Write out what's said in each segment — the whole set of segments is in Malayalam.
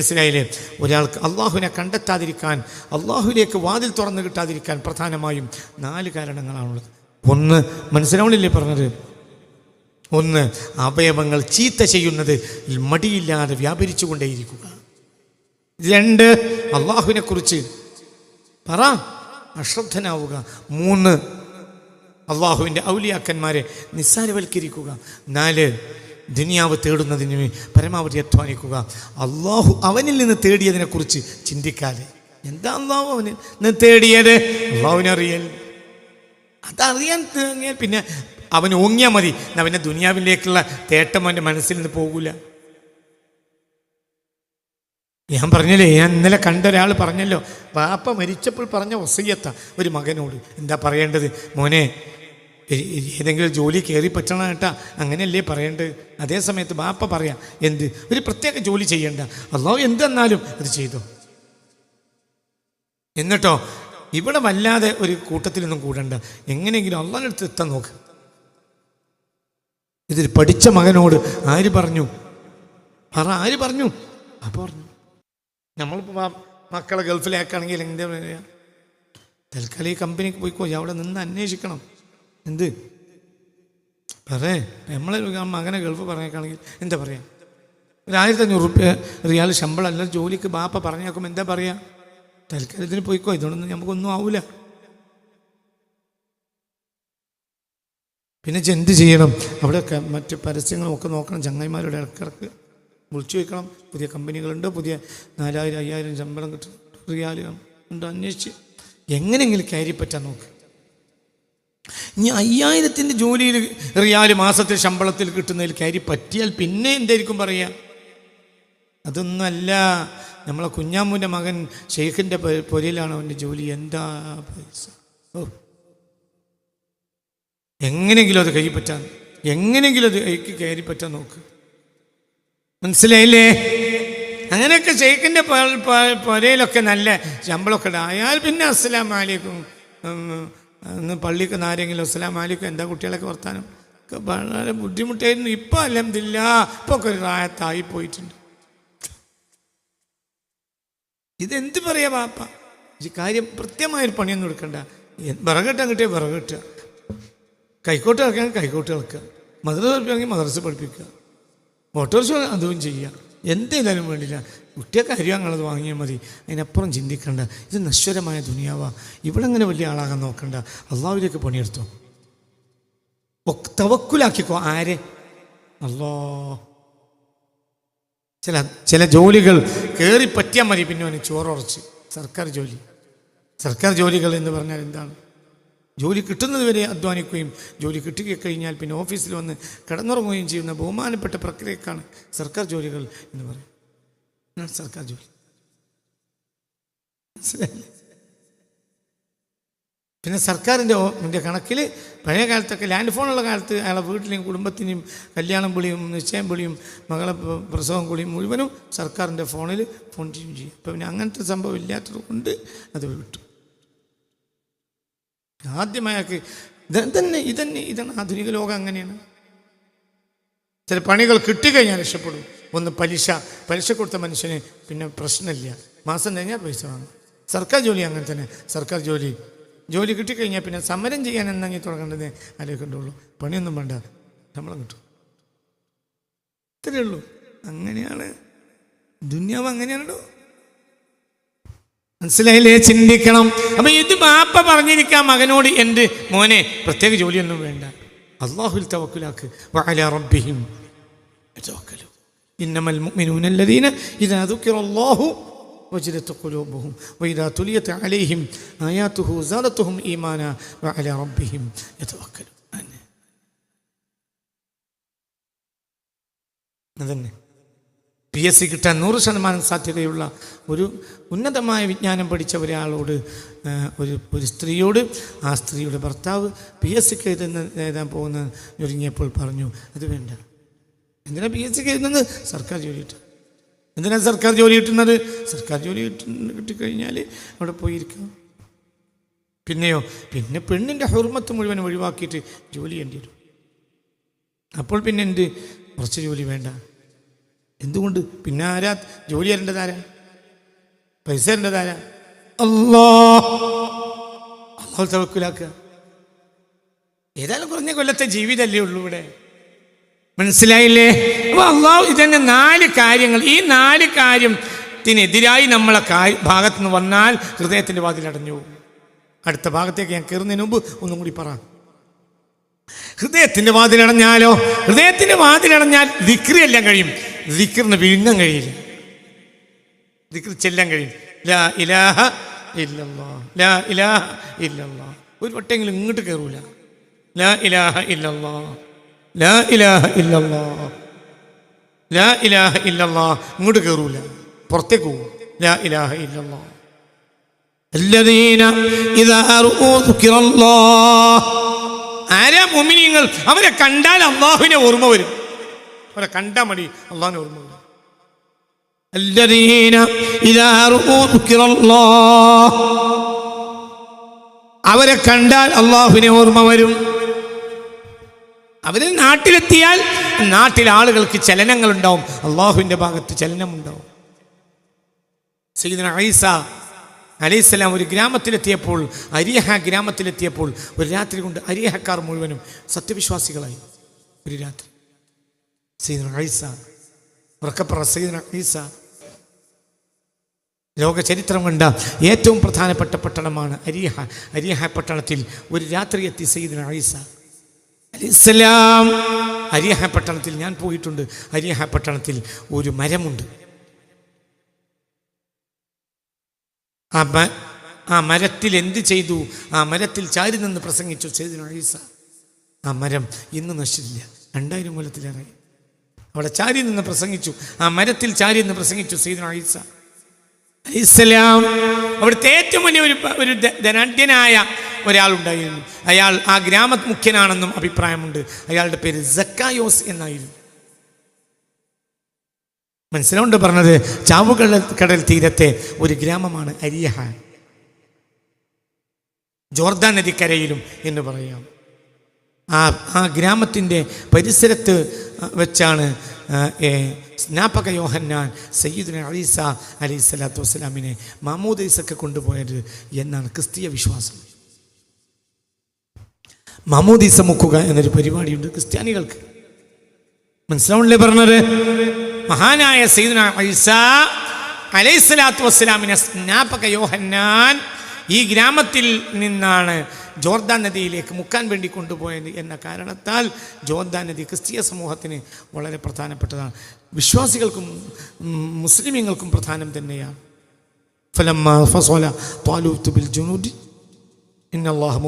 മനസ്സിലായില്ലേ? ഒരാൾക്ക് അള്ളാഹുവിനെ കണ്ടെത്താതിരിക്കാൻ അള്ളാഹുവിലേക്ക് വാതിൽ തുറന്നു കിട്ടാതിരിക്കാൻ പ്രധാനമായും നാല് കാരണങ്ങളാണുള്ളത്. ഒന്ന് മനസ്സിലാവണില്ലേ പറഞ്ഞത്? ഒന്ന് അവയവങ്ങൾ ചീത്ത ചെയ്യുന്നത് മടിയില്ലാതെ വ്യാപരിച്ചു കൊണ്ടേയിരിക്കുക രണ്ട് അള്ളാഹുവിനെ കുറിച്ച് പറ അശ്രദ്ധനാവുക. മൂന്ന് അള്ളാഹുവിന്റെ ഔലിയാക്കന്മാരെ നിസ്സാരവൽക്കരിക്കുക. നാല് ദുനിയാവ് തേടുന്നതിന് പരമാവധി അധ്വാനിക്കുക. അള്ളാഹു അവനിൽ നിന്ന് തേടിയതിനെക്കുറിച്ച് ചിന്തിക്കാതെ. എന്താ അള്ളാഹു അവന് നിന്ന് തേടിയത്? അള്ളാഹുവിനറിയൽ അതറിയാൻ തേങ്ങിയാൽ പിന്നെ അവൻ ഓങ്ങിയാൽ മതി. അവന്റെ ദുനിയാവിലേക്കുള്ള തേട്ടം അവന്റെ മനസ്സിൽ നിന്ന് പോകൂല. ഞാൻ പറഞ്ഞല്ലേ ഞാൻ ഇന്നലെ കണ്ട ഒരാൾ പറഞ്ഞല്ലോ പാപ്പ മരിച്ചപ്പോൾ പറഞ്ഞ ഒസയ്യത്ത ഒരു മകനോട്. എന്താ പറയേണ്ടത്? മോനെ ഏതെങ്കിലും ജോലി കയറി പറ്റണം കേട്ടാ അങ്ങനെയല്ലേ പറയേണ്ടത് അതേ സമയത്ത് ബാപ്പ പറയാം എന്ത്? ഒരു പ്രത്യേക ജോലി ചെയ്യേണ്ട. അള്ളാഹു എന്തെന്നാലും അത് ചെയ്തു. എന്നിട്ടോ ഇവിടെ വല്ലാതെ ഒരു കൂട്ടത്തിലൊന്നും കൂടണ്ട. എങ്ങനെയെങ്കിലും അള്ളാഹിനടുത്ത് എത്താൻ നോക്ക്. ഇതിൽ പഠിച്ച മകനോട് ആര് പറഞ്ഞു? പറ ആര് പറഞ്ഞു? അപ്പോൾ പറഞ്ഞു. നമ്മളിപ്പോൾ മക്കളെ ഗൾഫിലേക്കാണെങ്കിൽ എന്താ പറയുക തൽക്കാലം ഈ കമ്പനിക്ക് പോയിക്കോ അവിടെ നിന്ന് അന്വേഷിക്കണം. എന്ത്? പറേ നമ്മളെ മകനെ ഗൾഫ് പറഞ്ഞേക്കാണെങ്കിൽ എന്താ പറയുക ഒരു ആയിരത്തി അഞ്ഞൂറ് റുപ്യ റിയാൽ ശമ്പളം അല്ല ജോലിക്ക് ബാപ്പ പറഞ്ഞേക്കുമ്പോൾ എന്താ പറയുക തൽക്കാലത്തിന് പോയിക്കോ ഇതുകൊണ്ടൊന്നും നമുക്കൊന്നും ആവൂല. പിന്നെ എന്ത് ചെയ്യണം? അവിടെയൊക്കെ മറ്റ് പരസ്യങ്ങളും ഒക്കെ നോക്കണം ചങ്ങായിമാരുടെ ഇടക്കിടക്ക് വിളിച്ചു വയ്ക്കണം പുതിയ കമ്പനികളുണ്ട് പുതിയ നാലായിരം അയ്യായിരം ശമ്പളം കിട്ടും റിയാൽ ഉണ്ട് അന്വേഷിച്ച്. എങ്ങനെയെങ്കിലും കയറി പറ്റാൻ നോക്ക്. ഇനി അയ്യായിരത്തിന്റെ ജോലിയിൽ റിയാൽ മാസത്തിൽ ശമ്പളത്തിൽ കിട്ടുന്നതിൽ കയറി പറ്റിയാൽ പിന്നെ എന്തായിരിക്കും പറയുക? അതൊന്നല്ല നമ്മളെ കുഞ്ഞാമ്മൂന്റെ മകൻ ഷെയ്ഖിന്റെ പൊരയിലാണ് അവന്റെ ജോലി. എന്താ പൈസ? ഓ. എങ്ങനെയെങ്കിലും അത് കൈ പറ്റാൻ എങ്ങനെയെങ്കിലും അത് കൈക്ക് കയറി പറ്റാൻ നോക്ക്. മനസ്സിലായില്ലേ? അങ്ങനെയൊക്കെ ഷെയ്ഖിന്റെ പൊരയിലൊക്കെ നല്ല ശമ്പളമൊക്കെ ഉണ്ടായാൽ പിന്നെ അസ്സലാം മാലിക്കും അന്ന് പള്ളിക്ക് നാരെങ്കിലും അസ്സലാം ആലിക്കും എന്താ കുട്ടികളൊക്കെ വർത്താനം? വളരെ ബുദ്ധിമുട്ടായിരുന്നു. ഇപ്പം അല്ലെന്തില്ല ഇപ്പോൾ ഒക്കെ ഒരു റായത്തായി പോയിട്ടുണ്ട്. ഇതെന്ത് പറയാ പാപ്പ ഈ കാര്യം കൃത്യമായൊരു പണിയൊന്നും എടുക്കണ്ട. വിറകെട്ടാൻ കിട്ടിയ വിറകെട്ടുക. കൈക്കോട്ട് ഇറക്കാൻ കൈക്കോട്ട് ഇറക്കുക മദ്രസ പഠിപ്പിക്കുക മദ്രസ പഠിപ്പിക്കുക. ഓട്ടോറിക്ഷ അതും ചെയ്യുക. എന്തെങ്കിലും വേണ്ടില്ല. കുട്ടിയെ കാര്യം അങ്ങനത് വാങ്ങിയാൽ മതി. അതിനപ്പുറം ചിന്തിക്കേണ്ട. ഇത് നശ്വരമായ ദുനിയാവാ. ഇവിടെ അങ്ങനെ വലിയ ആളാകാൻ നോക്കണ്ട. അള്ളാഹുവിലേക്ക് പണിയെടുത്തു. തവക്കുലാക്കിക്കോ. ആരെ? അല്ലോ ചില ചില ജോലികൾ കയറി പറ്റിയാൽ മതി പിന്നെ ചോറുറച്ച്. സർക്കാർ ജോലി. സർക്കാർ ജോലികൾ എന്ന് പറഞ്ഞാൽ എന്താണ്? ജോലി കിട്ടുന്നതുവരെ അധ്വാനിക്കുകയും ജോലി കിട്ടിക്കഴിഞ്ഞാൽ പിന്നെ ഓഫീസിൽ വന്ന് കിടന്നുറങ്ങുകയും ചെയ്യുന്ന ബഹുമാനപ്പെട്ട പ്രക്രിയക്കാണ് സർക്കാർ ജോലികൾ എന്ന് പറയും. സർക്കാർ ജോലി. പിന്നെ സർക്കാരിന്റെ ഇതിന്റെ കണക്കിൽ പഴയ കാലത്തൊക്കെ ലാൻഡ് ഫോണുള്ള കാലത്ത് അയാളെ വീട്ടിലെയും കുടുംബത്തിനെയും കല്യാണം വിളിയും നിശ്ചയം വിളിയും മകളെ പ്രസവം കുളിയും മുഴുവനും സർക്കാരിന്റെ ഫോണിൽ ഫോൺ ചെയ്യും ചെയ്യും. അപ്പം പിന്നെ അങ്ങനത്തെ സംഭവം ഇല്ലാത്തത് കൊണ്ട് അത് വിട്ടു. ആദ്യമായാൾക്ക് ഇതന്നെ തന്നെ ഇതന്നെ ഇതാണ് ആധുനിക ലോകം അങ്ങനെയാണ്. ചില പണികൾ കിട്ടിക്കഴിഞ്ഞാൽ രക്ഷപ്പെടും. ഒന്ന് പലിശ. പലിശ കൊടുത്ത മനുഷ്യന് പിന്നെ പ്രശ്നമില്ല. മാസം കഴിഞ്ഞാൽ പൈസ വാങ്ങും. സർക്കാർ ജോലി അങ്ങനെ തന്നെ. സർക്കാർ ജോലി. ജോലി കിട്ടിക്കഴിഞ്ഞാൽ പിന്നെ സമരം ചെയ്യാൻ എന്തെങ്കിലും തുടങ്ങേണ്ടത്? ആലോചിക്കേണ്ടുള്ളൂ പണിയൊന്നും വേണ്ട. ശമ്പളം കിട്ടും. ഇത്രയേ ഉള്ളൂ. അങ്ങനെയാണ്. ദുന്യാവ് അങ്ങനെയാണല്ലോ. മനസ്സിലായില്ലേ? ചിന്തിക്കണം. അപ്പൊ ഇത് ബാപ്പ പറഞ്ഞിരിക്കാം മകനോട് എന്റെ മോനെ പ്രത്യേക ജോലിയൊന്നും വേണ്ട. അള്ളാഹുൽ തവക്കുലാക്ക് ഇന്നമൽ മുഅ്മിനൂനല്ലദീന ഇദാ അതന്നെ. പി എസ് സി കിട്ടാൻ നൂറ് ശതമാനം സാധ്യതയുള്ള ഒരു ഉന്നതമായ വിജ്ഞാനം പഠിച്ച ഒരാളോട് ഒരു ഒരു സ്ത്രീയോട് ആ സ്ത്രീയുടെ ഭർത്താവ് പി എസ് സിക്ക് എഴുതുന്ന എഴുതാൻ പോകുന്ന ഒരുങ്ങിയപ്പോൾ പറഞ്ഞു അത് വേണ്ട. എന്തിനാ പി എസ് സിക്ക് എഴുതുന്നത്? സർക്കാർ ജോലി കിട്ടും. എന്തിനാണ് സർക്കാർ ജോലി കിട്ടുന്നത്? സർക്കാർ ജോലി കിട്ടുന്ന കിട്ടിക്കഴിഞ്ഞാൽ അവിടെ പോയിരിക്കാം. പിന്നെയോ പിന്നെ പെണ്ണിന്റെ ഹുർമത്ത് മുഴുവൻ ഒഴിവാക്കിയിട്ട് ജോലി ചെയ്യേണ്ടി വരും. അപ്പോൾ പിന്നെ എന്ത്? കുറച്ച് ജോലി വേണ്ട. എന്തുകൊണ്ട്? പിന്നെ ആരാ? ജോലി തരേണ്ടതാരാ പൈസ തരേണ്ടതാരാ അല്ലാ. അള്ളാഹു തവക്കിലാക്കുക. ഏതായാലും കുറഞ്ഞ കൊല്ലത്തെ ജീവിതമല്ലേ ഉള്ളൂ ഇവിടെ. മനസ്സിലായില്ലേ? അപ്പൊ അള്ളാഹു ഇതന്നെ നാല് കാര്യങ്ങൾ ഈ നാല് കാര്യത്തിനെതിരായി നമ്മളെ ഭാഗത്ത് നിന്ന് വന്നാൽ ഹൃദയത്തിന്റെ വാതിൽ അടഞ്ഞു അടുത്ത ഭാഗത്തേക്ക് ഞാൻ കയറുന്നതിന് മുമ്പ് ഒന്നും കൂടി പറ. ഹൃദയത്തിന്റെ വാതിലടഞ്ഞാലോ ഹൃദയത്തിന്റെ വാതിലടഞ്ഞാൽ ദിക്രി എല്ലാം കഴിയും. ദിക്റിന് വിഴുങ്ങാൻ കഴിയില്ല ദിക്ർ ചെല്ലാൻ കഴിയും ലാ ഇലാഹ ഇല്ലല്ലാ ലാ ഇലാഹ ഇല്ലല്ലാ ഒരു വട്ടെങ്കിലും ഇങ്ങോട്ട് കയറൂല ലാ ഇലാഹ ഇല്ലല്ലാ ലാ ഇലാഹ ഇല്ലല്ലാ ലാ ഇലാഹ ഇല്ലല്ലാ ഇങ്ങോട്ട് കയറൂല പുറത്തേക്ക് പോകും ലാ ഇലാഹ ഇല്ലല്ലാ الذين إذا رؤوا ذكر الله ആരാ മുമിനിയങ്ങൾ അവരെ കണ്ടാൽ അള്ളാഹുവിനെ ഓർമ്മ വരും അവരെ കണ്ടാൽ മതി. അള്ളാഹിനെ ഓർമ്മ അവരെ കണ്ടാൽ അള്ളാഹുവിനെ ഓർമ്മ വരും. അവരെ നാട്ടിലെത്തിയാൽ നാട്ടിലെ ആളുകൾക്ക് ചലനങ്ങൾ ഉണ്ടാവും അള്ളാഹുവിന്റെ ഭാഗത്ത് ചലനമുണ്ടാവും. സീദന ഐസ അലൈഹിസ്സലാം ഒരു ഗ്രാമത്തിലെത്തിയപ്പോൾ അരിയഹ ഗ്രാമത്തിലെത്തിയപ്പോൾ ഒരു രാത്രി കൊണ്ട് അരിയഹക്കാർ മുഴുവനും സത്യവിശ്വാസികളായി. ഒരു രാത്രി. ഐസ ഉറക്കപ്പുറ ഐസ ലോക ചരിത്രം കണ്ട ഏറ്റവും പ്രധാനപ്പെട്ട പട്ടണമാണ് അരിയഹ അരിയഹ പട്ടണത്തിൽ ഒരു രാത്രി എത്തി സയ്യിദന ഐസ അലൈഹിസ്സലാം അരിയഹ പട്ടണത്തിൽ ഞാൻ പോയിട്ടുണ്ട്. അരിയഹ പട്ടണത്തിൽ ഒരു മരമുണ്ട്. ആ ആ മരത്തിൽ എന്ത് ചെയ്തു? ആ മരത്തിൽ ചാരി നിന്ന് പ്രസംഗിച്ചു ചെയ്തിനു ഐസ ആ മരം ഇന്ന് നശിച്ചില്ല. രണ്ടായിരം കൊല്ലത്തിലേറെ അവിടെ ചാരി നിന്ന് പ്രസംഗിച്ചു. ആ മരത്തിൽ ചാരി നിന്ന് പ്രസംഗിച്ചു ഐസ അലൈഹിസ്സലാം. അവിടുത്തെ ഏറ്റവും വലിയ ഒരു ഒരു ധനാഢ്യനായ ഒരാളുണ്ടായിരുന്നു. അയാൾ ആ ഗ്രാമ മുഖ്യനാണെന്നും അഭിപ്രായമുണ്ട്. അയാളുടെ പേര് സക്കായോസ് എന്നായിരുന്നു. മനസ്സിലുണ്ട് പറഞ്ഞത്? ചാവുകടൽ കടൽ തീരത്തെ ഒരു ഗ്രാമമാണ് അരിയഹ ജോർദാൻ നദിക്കരയിലും എന്ന് പറയാം. ആ ആ ഗ്രാമത്തിന്റെ പരിസരത്ത് വെച്ചാണ് സ്നാപക യോഹന്നാൻ സയ്യിദുന അലീസ അലൈഹി സ്വലാത്തു വസ്സലാമിനെ മാമൂദീസൊക്കെ കൊണ്ടുപോയത് എന്നാണ് ക്രിസ്തീയ വിശ്വാസം. മാമൂദീസ മുക്കുക എന്നൊരു പരിപാടിയുണ്ട് ക്രിസ്ത്യാനികൾക്ക്. മനസ്സിലാവണല്ലേ പറഞ്ഞത്? മഹാനായ സയ്യിദിന അലീസ അലൈഹി സ്വലാത്തു വസ്സലാമിനെ സ്നാപക യോഹന്നാൻ ഈ ഗ്രാമത്തിൽ നിന്നാണ് ജോർദാൻ നദിയിലേക്ക് മുക്കാൻ വേണ്ടി കൊണ്ടുപോയത് എന്ന കാരണത്താൽ ജോർദാൻ നദി ക്രിസ്തീയ സമൂഹത്തിന് വളരെ പ്രധാനപ്പെട്ടതാണ്. വിശ്വാസികൾക്കും മുസ്ലിമീങ്ങൾക്കും പ്രധാനം തന്നെയാണ്. ഫലം ഫസോല താലൂത്ത് ബിൽ ജുനൂദി. ഇന്നല്ലാഹ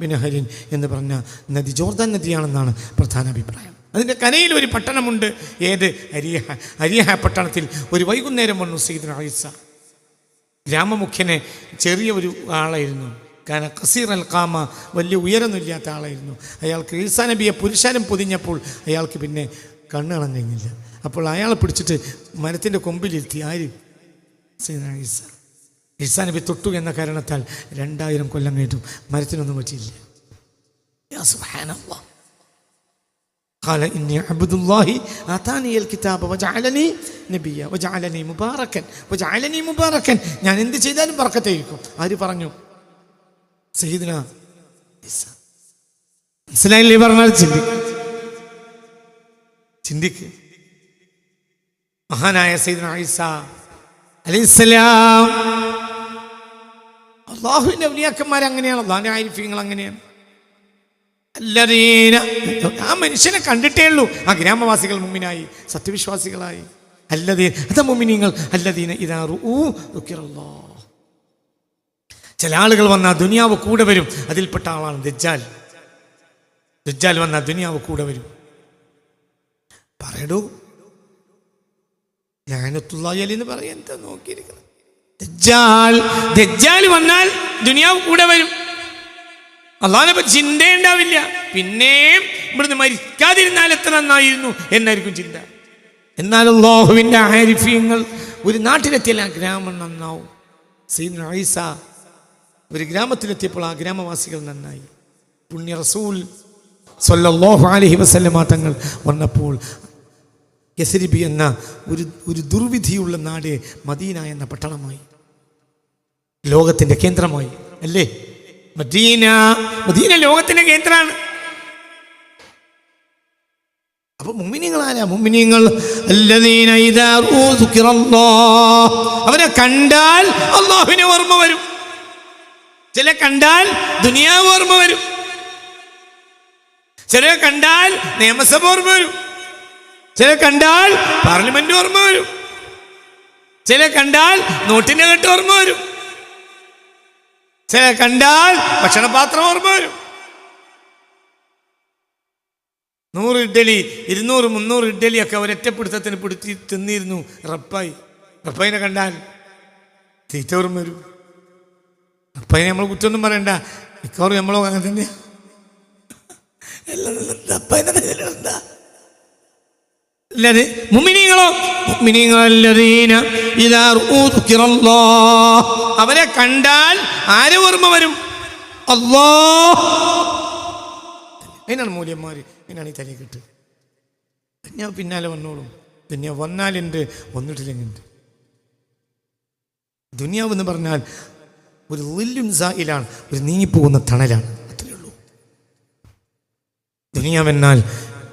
ബിനഹരിൻ എന്ന് പറഞ്ഞ നദി ജോർദാൻ നദിയാണെന്നാണ് പ്രധാന അഭിപ്രായം. അതിന്റെ കരയിൽ ഒരു പട്ടണമുണ്ട്. ഏത്? അരിയഹ അരിയഹ പട്ടണത്തിൽ ഒരു വൈകുന്നേരം വന്നു സീദ് ആയിസ ഗ്രാമമുഖ്യനെ ചെറിയ ഒരു ആളായിരുന്നു. കാരണം കസീർ അൽ കാമ വലിയ ഉയരമൊന്നുമില്ലാത്ത ആളായിരുന്നു അയാൾക്ക് ഈസാ നബിയെ പുരുഷാരം പൊതിഞ്ഞപ്പോൾ അയാൾക്ക് പിന്നെ കണ്ണ് കാണാൻ കഴിഞ്ഞില്ല അപ്പോൾ അയാളെ പിടിച്ചിട്ട് മരത്തിൻ്റെ കൊമ്പിലിരുത്തി ആര് സയ്യിദ്ന ഈസ ഈസാ നബി തൊട്ടു എന്ന കാരണത്താൽ രണ്ടായിരം കൊല്ലം കഴിഞ്ഞു മരത്തിനൊന്നും പറ്റിയില്ല യാ സുബ്ഹാനല്ലാഹ്. قال إني عبد الله آتاني الكتاب وجعلني نبيا وجعلني مباركا وجعلني مباركا ഞാൻ എന്ത് ചെയ്താലും ബർക്കത്തായിരിക്കും ആര് പറഞ്ഞു മനസ്സിലായില്ലേ പറഞ്ഞാൽ ചിന്തി ചിന്തിക്ക്. മഹാനായ സയ്യിദ്ന ഐസ അലൈഹിസ്സലാം. അള്ളാഹുവിന്റെ ഔലിയാക്കന്മാർ അങ്ങനെയാണ്. അള്ളാഹിന്റെ ആരിഫ്യങ്ങൾ അങ്ങനെയാണ്. അല്ലദീന ആ മനുഷ്യനെ കണ്ടിട്ടേ ഉള്ളൂ. ആ ഗ്രാമവാസികൾ മുമ്പിനായി സത്യവിശ്വാസികളായി. അല്ലതീൻ അതാ മുമ്മിനിങ്ങൾ. അല്ലദീന ഇതാ റൂ ചില ആളുകൾ വന്നാൽ ദുനിയാവ് കൂടെ വരും. അതിൽപ്പെട്ട ആളാണ് ദജ്ജാൽ. ദജ്ജാൽ വന്നാൽ ദുനിയാവ് കൂടെ വരും. പറയടൂ. ഞാനത്തുള്ളി എന്ന് എന്താ നോക്കിയിരിക്കുന്നത്? വന്നാൽ ദുനിയാവ് കൂടെ വരും. അള്ളാഹിനെ ചിന്തയുണ്ടാവില്ല പിന്നെയും ഇവിടുന്ന് മരിക്കാതിരുന്നാൽ എത്ര നന്നായിരുന്നു എന്നായിരിക്കും ചിന്ത. എന്നാൽ അള്ളാഹുവിന്റെ ആരിഫ്യങ്ങൾ ഒരു നാട്ടിലെത്തിയാൽ ആ ഗ്രാമം നന്നാവും. സീൻ ഐസ ഒരു ഗ്രാമത്തിലെത്തിയപ്പോൾ ആ ഗ്രാമവാസികൾ നന്നായി. പുണ്യ റസൂൽ സല്ലല്ലാഹു അലൈഹി വസല്ലമ തങ്ങൾ വന്നപ്പോൾ യസരിബി എന്ന ഒരു ഒരു ദുർവിധിയുള്ള നാട് മദീന എന്ന പട്ടണമായി. ലോകത്തിന്റെ കേന്ദ്രമായി അല്ലേ? മദീന മദീന ലോകത്തിന്റെ കേന്ദ്രമാണ്. അപ്പൊ മുമ്മിനിങ്ങളാരാ മുമ്മിനിങ്ങൾ അവരെ കണ്ടാൽ അള്ളാഹുവിനെ ഓർമ്മ വരും. ചില കണ്ടാൽ ദുനിയാവ് ഓർമ്മ വരും. ചില കണ്ടാൽ നിയമസഭ ഓർമ്മ വരും. ചില കണ്ടാൽ പാർലമെന്റ് ഓർമ്മ വരും. ചില കണ്ടാൽ നോട്ടിന്റെ കെട്ട് ഓർമ്മ വരും. ചില കണ്ടാൽ ഭക്ഷണപാത്രം ഓർമ്മ വരും. നൂറ് ഇഡ്ഡലി ഇരുന്നൂറ് മുന്നൂറ് ഇഡ്ഡലിയൊക്കെ ഒരൊറ്റപ്പിടുത്തത്തിന് പിടിച്ച് തിന്നിരുന്നു. റപ്പായി റപ്പായിനെ കണ്ടാൽ തീറ്റ ഓർമ്മ വരും. റപ്പായിനെ നമ്മൾ കുറ്റമൊന്നും പറയണ്ട. മിക്കവാറും നമ്മളോ അങ്ങനെ തന്നെയാ അവരെ കണ്ടാൽ ആര് ഓർമ്മ വരും? അല്ലോ അതിനാണ് മൂല്യന്മാർ അതിനാണ് ഈ തലയിൽ കിട്ടുക. ഞാൻ പിന്നാലെ വന്നോളും. പിന്നെ വന്നാലുണ്ട് വന്നിട്ടില്ലെങ്കിൽ ദുനിയാവ് എന്ന് പറഞ്ഞാൽ ഒരു ലില്ലുൻ സായിലാണ് ഒരു നീങ്ങിപ്പോകുന്ന തണലാണ്. അത്രയേ ഉള്ളൂ. ദുനിയാവെന്നാൽ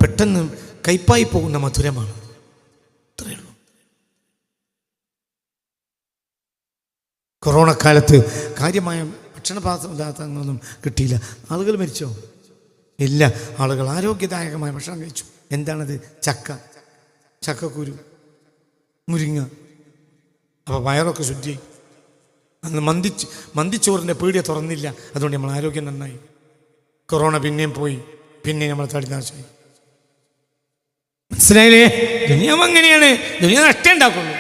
പെട്ടെന്ന് കൈപ്പായി പോകുന്ന മധുരമാണ്. അത്രയേ ഉള്ളൂ. കൊറോണ കാലത്ത് കാര്യമായ ഭക്ഷണ പദാർത്ഥങ്ങളൊന്നും കിട്ടിയില്ല. ആളുകൾ മരിച്ചോ? ഇല്ല. ആളുകൾ ആരോഗ്യദായകമായ ഭക്ഷണം കഴിച്ചു. എന്താണത്? ചക്ക. ചക്കക്കുരു. മുരിങ്ങ. അപ്പോൾ വയറൊക്കെ ശുദ്ധി. അന്ന് മന്തിച്ച് മന്തിച്ചോറിന്റെ പീടിയ തുറന്നില്ല. അതുകൊണ്ട് നമ്മൾ ആരോഗ്യം നന്നായി. കൊറോണ പിന്നെയും പോയി. പിന്നെ നമ്മൾ തടിനാശമായി മനസ്സിലായില്ലേ? ദുനിയാവ് അങ്ങനെയാണ്. ദുനിയ നഷ്ടം ഉണ്ടാക്കുള്ളൂ.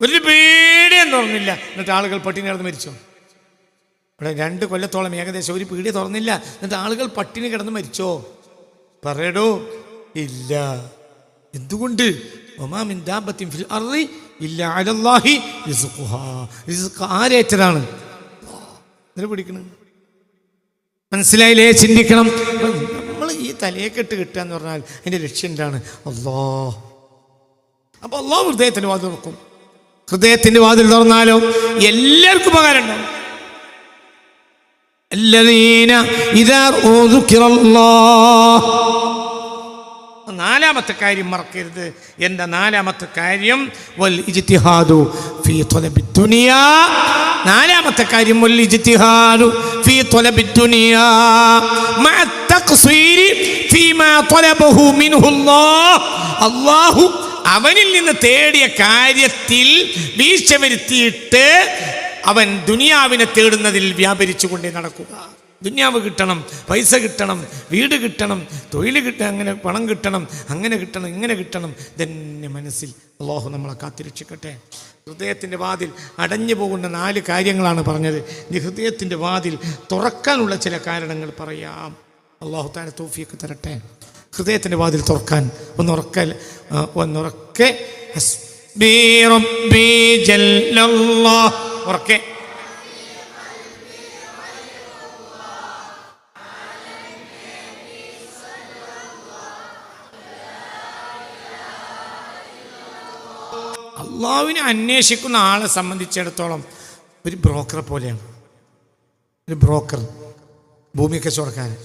ഒരു പീടിയും തുറന്നില്ല. എന്നിട്ട് ആളുകൾ പട്ടിണി കിടന്ന് മരിച്ചോ? ഇവിടെ രണ്ട് കൊല്ലത്തോളം ഏകദേശം ഒരു പീടിയ തുറന്നില്ല. എന്നിട്ട് ആളുകൾ പട്ടിണി കിടന്ന് മരിച്ചോ? പറയടോ. ഇല്ല. എന്തുകൊണ്ട്? ഒമാമിൻ ദാബത്തിൻ ഫിൽ അർളി ഇല്ല അലല്ലാഹി റിസ്ഖുഹാ റിസ്ഖ് ആരേറ്റതാണ് ഇതിനെ പിടിക്കണം മനസ്സിലായില്ലേ ചിന്തിക്കണം നമ്മൾ ഈ തലയെക്കെട്ട് കിട്ടുക എന്ന് പറഞ്ഞാൽ അതിൻ്റെ ലക്ഷ്യം എന്താണ് അള്ളാ അപ്പൊ അള്ളാഹ് ഹൃദയത്തിൻ്റെ വാതിൽ തുറക്കും ഹൃദയത്തിൻ്റെ വാതിൽ തുറന്നാലോ എല്ലാവർക്കും ഉപകാരം ഉണ്ടാവും الذين إذا ذكر الله നാലാമത്തെ കാര്യം മറക്കരുത്. എന്റെ നാലാമത്തെ കാര്യം വൽ ഇജ്തിഹാദു ഫീ തൊലബി ദുനിയാ. നാലാമത്തെ കാര്യം വൽ ഇജ്തിഹാദു ഫീ തൊലബി ദുനിയാ. മഅ തഖ്സീരി ഫീമാ ത്വലബഹു മിൻഹു അല്ലാഹ് അല്ലാഹു അവനിൽ നിന്ന് തേടിയ കാര്യത്തിൽ വീഴ്ച വരുത്തിയിട്ട് അവൻ ദുനിയാവിനെ തേടുന്നതിൽ വ്യാപരിച്ചുകൊണ്ടേ നടക്കുക. ദുനിയാവ് കിട്ടണം പൈസ കിട്ടണം വീട് കിട്ടണം തൊഴിൽ കിട്ടണം അങ്ങനെ പണം കിട്ടണം അങ്ങനെ കിട്ടണം ഇങ്ങനെ കിട്ടണം. ഇതന്നെ മനസ്സിൽ അള്ളാഹു നമ്മളെ കാത്തിരക്ഷിക്കട്ടെ. ഹൃദയത്തിന്റെ വാതിൽ അടഞ്ഞു പോകുന്ന നാല് കാര്യങ്ങളാണ് പറഞ്ഞത്. ഈ ഹൃദയത്തിന്റെ വാതിൽ തുറക്കാനുള്ള ചില കാരണങ്ങൾ പറയാം. അള്ളാഹു താനെ തോഫിയൊക്കെ തരട്ടെ. ഹൃദയത്തിന്റെ വാതിൽ തുറക്കാൻ ഒന്നുറക്കൽ ഒന്നുറക്കെ. ഉറക്കെ. അള്ളാഹുവിനെ അന്വേഷിക്കുന്ന ആളെ സംബന്ധിച്ചിടത്തോളം ഒരു ബ്രോക്കറെ പോലെയാണ്. ഒരു ബ്രോക്കർ ഭൂമി കച്ചവടക്കാരൻ.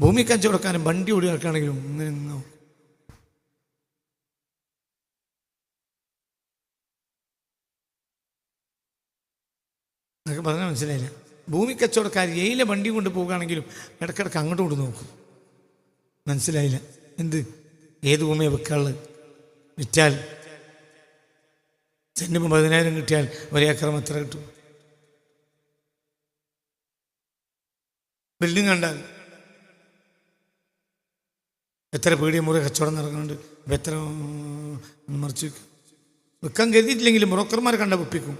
ഭൂമി കച്ചവടക്കാരൻ വണ്ടി ഓടി ഇങ്ങനെ നിന്നോ. എന്നൊക്കെ പറഞ്ഞാൽ മനസ്സിലായില്ല. ഭൂമി കച്ചവടക്കാർ ഏയിലെ വണ്ടി കൊണ്ട് പോവുകയാണെങ്കിലും ഇടയ്ക്കിടയ്ക്ക് അങ്ങോട്ട് കൊണ്ട് നോക്കും. മനസ്സിലായില്ല. എന്ത്? ഏത് ഭൂമിയെ വെക്കാനുള്ളത്? വിറ്റാൽ സെന്റിന് പതിനായിരം കിട്ടിയാൽ ഒരേക്കറം എത്ര കിട്ടും? ബിൽഡിംഗ് കണ്ടാൽ എത്ര പീടിയ മുറി കച്ചവടം നടക്കുന്നുണ്ട്. എത്ര മറിച്ച് വെക്കും വെക്കാൻ കരുതിയിട്ടില്ലെങ്കിലും ബ്രോക്കർമാർ കണ്ട ഒപ്പിക്കും?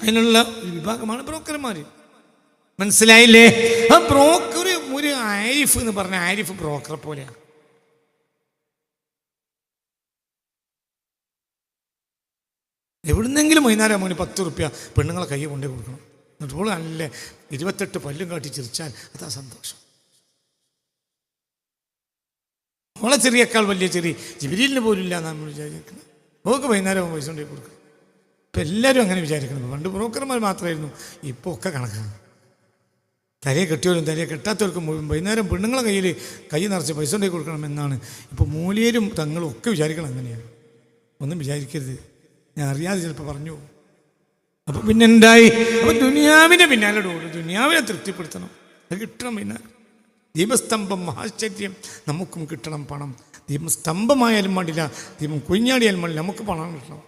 അതിനുള്ള വിഭാഗമാണ് ബ്രോക്കർമാർ മനസ്സിലായില്ലേ? ആ ബ്രോക്കർ ഒരു ആരിഫ് എന്ന് പറഞ്ഞ ആരിഫ് ബ്രോക്കറെ പോലെയാണ് എവിടുന്നെങ്കിലും വൈകുന്നേരം മോന് പത്ത് റുപ്യ പെണ്ണുങ്ങളെ കൈ കൊണ്ടേ കൊടുക്കണം. എന്നിട്ട് പോലും നല്ല ഇരുപത്തെട്ട് പല്ലും കാട്ടി ചിരിച്ചാൽ അതാ സന്തോഷം. മോളെ ചെറിയേക്കാൾ വലിയ ചെറിയ ജിബിരിലിന് പോലും ഇല്ല എന്നാണ് നമ്മൾ വിചാരിക്കുന്നത്. നമുക്ക് വൈകുന്നേരം പൈസ കൊണ്ടേ കൊടുക്കും. ഇപ്പം എല്ലാവരും അങ്ങനെ വിചാരിക്കണം. പണ്ട് ബ്രോക്കർമാർ മാത്രമായിരുന്നു ഇപ്പോൾ ഒക്കെ കണക്കാണ് തലയെ കെട്ടിയവരും തലയെ കെട്ടാത്തവർക്കും മുഴുവൻ വൈകുന്നേരം പെണ്ണുങ്ങളെ കയ്യിൽ കൈ നിറച്ച് പൈസ കൊണ്ടേ കൊടുക്കണം എന്നാണ്. ഇപ്പോൾ മൂലിയരും തങ്ങളും ഒക്കെ വിചാരിക്കണം അങ്ങനെയാണ്. ഒന്നും വിചാരിക്കരുത്. ഞാൻ അറിയാതെ ചിലപ്പോൾ പറഞ്ഞു അപ്പൊ പിന്നെ എന്തായി? അപ്പൊ ദുനിയാവിനെ പിന്നാലെ ഓടും ദുനിയാവിനെ തൃപ്തിപ്പെടുത്തണം. അത് കിട്ടണം പിന്നെ. ദീപസ്തംഭം മഹാശ്ചര്യം നമുക്കും കിട്ടണം പണം. ദീപം ദീപസ്തംഭമായാലും മടില്ല ദീപം കുഞ്ഞാടിയാലും മടില്ല നമുക്ക് പണം കിട്ടണം.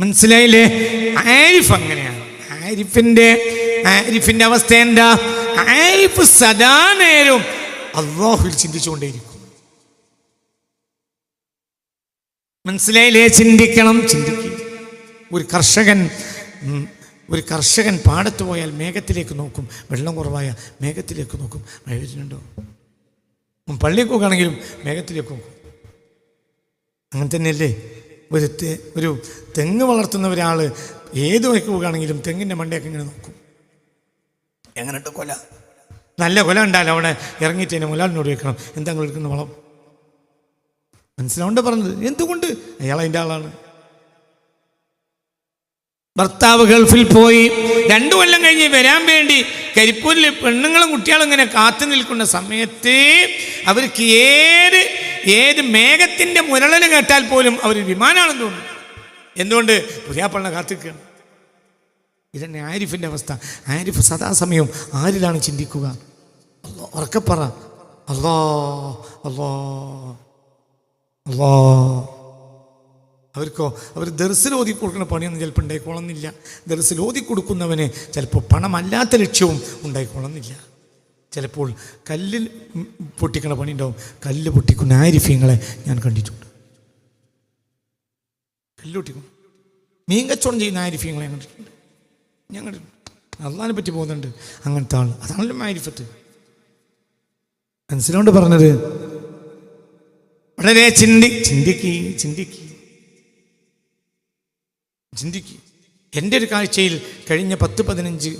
മനസ്സിലായില്ലേ? ആരിഫ് അങ്ങനെയാണ്. ആരിഫിന്റെ ആരിഫിന്റെ അവസ്ഥ എന്താ? ആരിഫ് സദാ നേരവും അള്ളാഹുൽ ചിന്തിച്ചുകൊണ്ടേയിരിക്കും. മനസ്സിലായില്ലേ? ചിന്തിക്കണം. ചിന്തിക്കുക ഒരു കർഷകൻ ഒരു കർഷകൻ പാടത്ത് പോയാൽ മേഘത്തിലേക്ക് നോക്കും. വെള്ളം കുറവായ മേഘത്തിലേക്ക് നോക്കും. മഴ വരുന്നുണ്ടോ പള്ളിക്ക് പോകുകയാണെങ്കിലും മേഘത്തിലേക്ക് നോക്കും. അങ്ങനെ തന്നെയല്ലേ? ഒരു ഒരു തെങ്ങ് വളർത്തുന്ന ഒരാൾ ഏത് വഴിക്ക് തെങ്ങിന്റെ മണ്ടയൊക്കെ ഇങ്ങനെ നോക്കും. എങ്ങനെയുണ്ട് കൊല? നല്ല കൊല ഉണ്ടായാലും അവിടെ ഇറങ്ങിയിട്ട് തന്നെ മുലാലിനോട് വെക്കണം എന്താ എടുക്കുന്ന വളം? മനസ്സിലാവുണ്ട് പറഞ്ഞത്? എന്തുകൊണ്ട്? അയാൾ അതിന്റെ ആളാണ്. ഭർത്താവ് ഗൾഫിൽ പോയി. രണ്ടു കൊല്ലം കഴിഞ്ഞ് വരാൻ വേണ്ടി കരിപ്പൂരിൽ പെണ്ണുങ്ങളും കുട്ടികളും ഇങ്ങനെ കാത്തു നിൽക്കുന്ന സമയത്ത് അവർക്ക് ഏത് ഏത് മേഘത്തിന്റെ മുരളന് കേട്ടാൽ പോലും അവർ വിമാനമാണെന്ന് തോന്നുന്നു എന്തുകൊണ്ട്? പുതിയാപ്പള്ള കാത്തിരിക്കുകയാണ്. ഇതന്നെ ആരിഫിന്റെ അവസ്ഥ. ആരിഫ് സദാസമയം ആരിലാണ് ചിന്തിക്കുക? അല്ലോ ഉറക്കപ്പറ അല്ലോ അല്ലോ അല്ലോ അവർക്കോ അവർ ദർസിൽ ഓതി കൊടുക്കുന്ന പണിയൊന്നും ചിലപ്പോൾ ഉണ്ടായിക്കോളുന്നില്ല. ദർസിൽ ഓതി കൊടുക്കുന്നവന് ചിലപ്പോൾ പണമല്ലാത്ത ലക്ഷ്യവും ഉണ്ടായിക്കോളുന്നില്ല. ചിലപ്പോൾ കല്ലിൽ പൊട്ടിക്കണ പണി ഉണ്ടാവും. കല്ല് പൊട്ടിക്കുന്ന ആരിഫ്യങ്ങളെ ഞാൻ കണ്ടിട്ടുണ്ട്. കല്ല് പൊട്ടിക്കും. മീൻ കച്ചവടം ചെയ്യുന്ന ആരിഫ്യങ്ങളെ ഞാൻ കണ്ടിട്ടുണ്ട്. ഞാൻ കണ്ടിട്ടുണ്ട്. അള്ളാനെ പറ്റി പോകുന്നുണ്ട് അങ്ങനത്തെ ആൾ അതാണല്ലോ ആരിഫത്ത് മനസ്സിലോണ്ട് പറഞ്ഞത്? വളരെ ചിന്തി ചിന്തിക്ക് ചിന്തിക്ക്. ചിന്തിക്ക്. എന്റെ ഒരു കാഴ്ചയിൽ കഴിഞ്ഞ പത്ത് പതിനഞ്ച്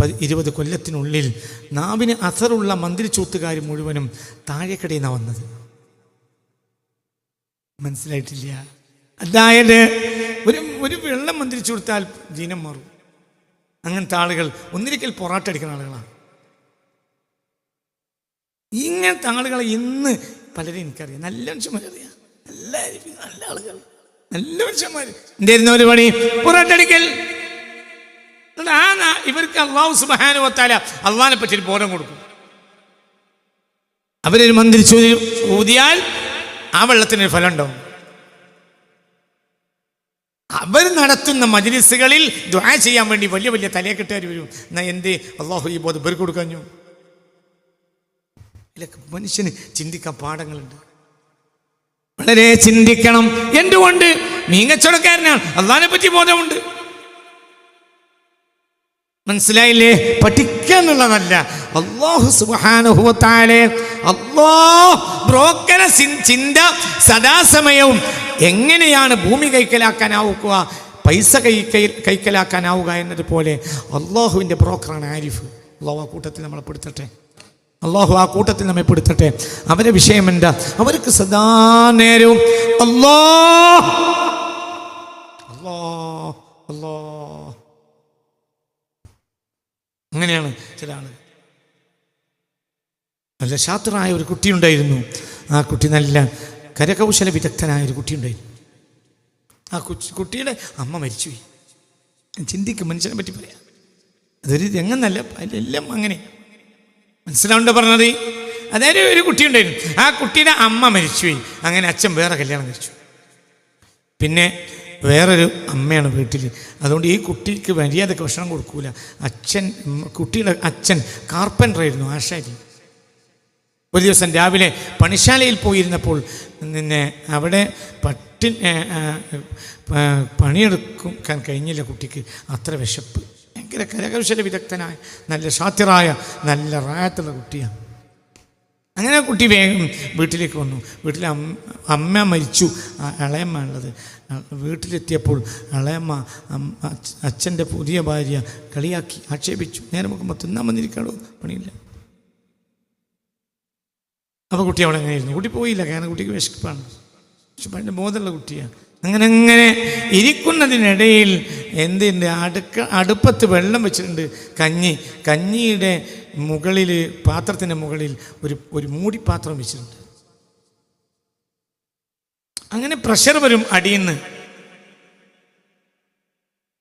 പതി ഇരുപത് കൊല്ലത്തിനുള്ളിൽ നാവിന് അസറുള്ള മന്ത്രിച്ചൂത്തുകാർ മുഴുവനും താഴെക്കടയിൽ നിന്നാണ് വന്നത്. മനസ്സിലായിട്ടില്ല? അതായത് ഒരു ഒരു വെള്ളം മന്ത്രിച്ചു കൊടുത്താൽ ദീനം മാറും. അങ്ങനത്തെ ആളുകൾ ഒന്നിരിക്കൽ പൊറാട്ട അടിക്കുന്ന ആളുകളാണ്. ഇങ്ങനത്തെ ആളുകളെ ഇന്ന് പലരും എനിക്കറിയാം. നല്ല മനുഷ്യന്മാരറിയാം നല്ല നല്ല ആളുകൾ. നല്ല മനുഷ്യന്മാർ എന്തായിരുന്നു ഒരു പണി? പുറത്തടിക്കൽ. ഇവർക്ക് അള്ളാഹു സുബാനുവത്താല അള്ളഹാനെ പറ്റി ഒരു ബോധം കൊടുക്കും. അവരൊരു മന്ത്രിച്ചു ഊതിയാൽ ആ വെള്ളത്തിനൊരു ഫലം ഉണ്ടാവും അവർ നടത്തുന്ന മജ്ലിസുകളിൽ ദ്വാ ചെയ്യാൻ വേണ്ടി വലിയ വലിയ തലയെ കെട്ടുകാർ വരും. എന്നാ എന്ത്? അള്ളാഹു ഈ ബോധം ഇവർക്ക് കൊടുക്കാഞ്ഞു. ഇതിലൊക്കെ മനുഷ്യന് ചിന്തിക്കാൻ പാഠങ്ങളുണ്ട്. വളരെ ചിന്തിക്കണം. എന്തുകൊണ്ട്? മീങ്ങച്ചുടക്കാരനാണ് അള്ളാഹിനെ പറ്റി ബോധമുണ്ട്. മനസ്സിലായില്ലേ? പഠിക്കുക എന്നുള്ളതല്ല അള്ളാഹു സുബാനുഭവത്താലെ അള്ളാ ബ്രോക്കര ചിന്ത സദാസമയവും എങ്ങനെയാണ് ഭൂമി കൈക്കലാക്കാനാവുക പൈസ കൈ കൈ കൈക്കലാക്കാനാവുക എന്നതുപോലെ അള്ളാഹുവിന്റെ ബ്രോക്കറാണ് ആരിഫ്. അള്ളാഹു കൂട്ടത്തിൽ നമ്മളെ പെടുത്തട്ടെ. അള്ളാഹു ആ കൂട്ടത്തിൽ നമ്മെ പെടുത്തട്ടെ അവരെ വിഷയം എന്താ? അവർക്ക് സദാ നേരവും അല്ലാ അങ്ങനെയാണ് ചില ആളുകൾ നല്ല ശാത്രനായ ഒരു കുട്ടിയുണ്ടായിരുന്നു. ആ കുട്ടി നല്ല കരകൗശല വിദഗ്ധനായ ഒരു കുട്ടിയുണ്ടായിരുന്നു. ആ കുട്ടിയുടെ അമ്മ മരിച്ചുപോയി. ചിന്തിക്കും മനുഷ്യനെ പറ്റി പറയാം. അതൊരു രംഗം നല്ല അതിലെല്ലാം അങ്ങനെ. മനസ്സിലാവുണ്ടോ പറഞ്ഞത്? അതായത് ഒരു കുട്ടിയുണ്ടായിരുന്നു. ആ കുട്ടിയുടെ അമ്മ മരിച്ചുപോയി. അങ്ങനെ അച്ഛൻ വേറെ കല്യാണം കഴിച്ചു. പിന്നെ വേറൊരു അമ്മയാണ് വീട്ടിൽ അതുകൊണ്ട് ഈ കുട്ടിക്ക് മര്യാദയ്ക്ക് ഭക്ഷണം കൊടുക്കൂല. അച്ഛൻ കുട്ടിയുടെ അച്ഛൻ കാർപ്പന്ററായിരുന്നു ആശാരി. ഒരു ദിവസം രാവിലെ പണിശാലയിൽ പോയിരുന്നപ്പോൾ നിന്നെ അവിടെ പട്ടി പണിയെടുക്കാൻ കഴിഞ്ഞില്ല കുട്ടിക്ക്. അത്ര വിശപ്പ്. ഭയങ്കര കരകൗശല വിദഗ്ധനായ നല്ല ഷാത്തിറായ നല്ല റായത്തുള്ള കുട്ടിയാണ്. അങ്ങനെ കുട്ടി വേഗം വീട്ടിലേക്ക് വന്നു. വീട്ടിലെ അമ്മ മരിച്ചു. ഇളയമ്മ ഉള്ളത്. വീട്ടിലെത്തിയപ്പോൾ ഇളയമ്മ അച്ഛന്റെ പുതിയ ഭാര്യ കളിയാക്കി ആക്ഷേപിച്ചു. നേരെ നോക്കുമ്പോൾ തിന്നാൻ വന്നിരിക്കാണോ? പണിയില്ല. അപ്പോൾ കുട്ടി അവിടെ അങ്ങനെ ഇരുന്നു കുട്ടി പോയില്ല. കാരണം കുട്ടിക്ക് വിശപ്പാണ്. പക്ഷെ പണ്ട് ബോധമുള്ള കുട്ടിയാണ്. അങ്ങനെ അങ്ങനെ ഇരിക്കുന്നതിനിടയിൽ എന്തിന്റെ അടുക്ക അടുപ്പത്ത് വെള്ളം വെച്ചിട്ടുണ്ട് കഞ്ഞി. കഞ്ഞിയുടെ മുകളിൽ പാത്രത്തിന്റെ മുകളിൽ ഒരു ഒരു മൂടിപ്പാത്രം വെച്ചിട്ടുണ്ട്. അങ്ങനെ പ്രഷർ വരും അടിയിന്ന്.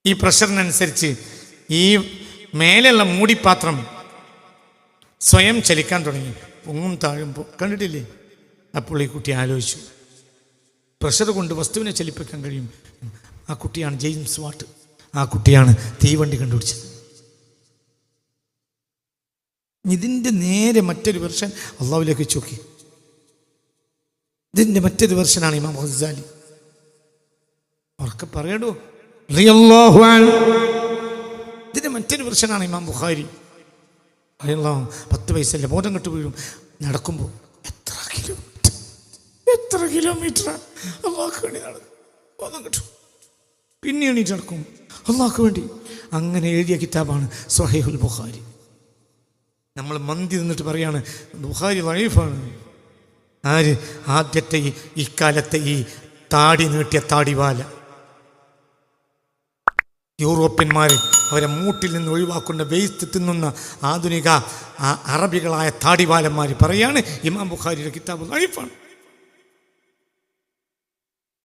ഈ പ്രഷറിനനുസരിച്ച് ഈ മേലെയുള്ള മൂടിപ്പാത്രം സ്വയം ചലിക്കാൻ തുടങ്ങി. പൊങ്ങും താഴും കണ്ടിട്ടില്ലേ? അപ്പോൾ ഈ കുട്ടി ആലോചിച്ചു. പ്രഷർ കൊണ്ട് വസ്തുവിനെ ചലിപ്പിക്കാൻ കഴിയും. ആ കുട്ടിയാണ് ജെയിംസ് വാട്ട്. ആ കുട്ടിയാണ് തീവണ്ടി കണ്ടുപിടിച്ചത്. ഇതിന്റെ നേരെ മറ്റൊരു വെർഷൻ അള്ളാഹുലേക്ക് ചോക്കി. ഇതിന്റെ മറ്റൊരു വെർഷനാണ് ഇമാം ഹസാലി ഉറക്കെ അൻഹു. ഇതിന്റെ മറ്റൊരു വെർഷനാണ് ഇമാം ബുഖാരി. പത്ത് വയസ്സല്ലേ ബോധം കെട്ട് വീഴും. നടക്കുമ്പോൾ എത്ര കിലോമീറ്റർ എത്ര കിലോമീറ്റർ അള്ളാഹ്ക്ക് വേണ്ടി നടന്നു കിട്ടും പിന്നെ എണീറ്റ് നടക്കും. അള്ളാഹ്ക്ക് വേണ്ടി. അങ്ങനെ എഴുതിയ കിതാബാണ് സൊഹൈഹുൽ ബുഖാരി. നമ്മൾ മന്തി നിന്നിട്ട് പറയാണ് ബുഖാരി ലൈഫാണ് ആര്? ആദ്യത്തെ ഈ ഇക്കാലത്തെ ഈ താടി നീട്ടിയ താടിവാല. യൂറോപ്യന്മാർ അവരെ മൂട്ടിൽ നിന്ന് ഒഴിവാക്കുന്ന വേസ്റ്റ് തിന്നുന്ന ആധുനിക അറബികളായ താടിവാലന്മാർ പറയാണ് ഇമാം ബുഖാരിയുടെ കിതാബ് ലൈഫാണ്